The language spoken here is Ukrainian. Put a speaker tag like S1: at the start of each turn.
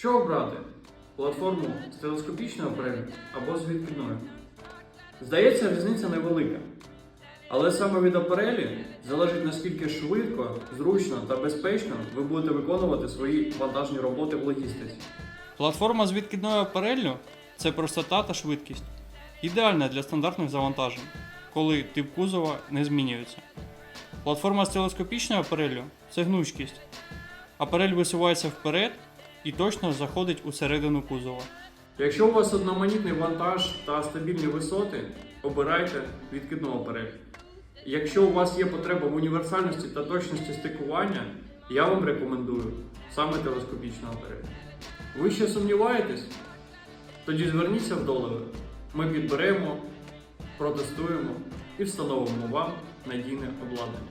S1: Що обрати? Платформу з телескопічною апарелю або з відкидною? Здається, різниця невелика. Але саме від апарелі залежить наскільки швидко, зручно та безпечно ви будете виконувати свої вантажні роботи в логістиці.
S2: Платформа з відкидною апареллю це простота та швидкість. Ідеальна для стандартних завантажень, коли тип кузова не змінюється. Платформа з телескопічною апареллю це гнучкість. Апарель висувається вперед і точно заходить у середину кузова.
S1: Якщо у вас одноманітний вантаж та стабільні висоти, обирайте відкидну апарель. Якщо у вас є потреба в універсальності та точності стикування, я вам рекомендую саме телескопічну апарель. Ви ще сумніваєтесь? Тоді зверніться в долари. Ми підберемо, протестуємо і встановимо вам надійне обладнання.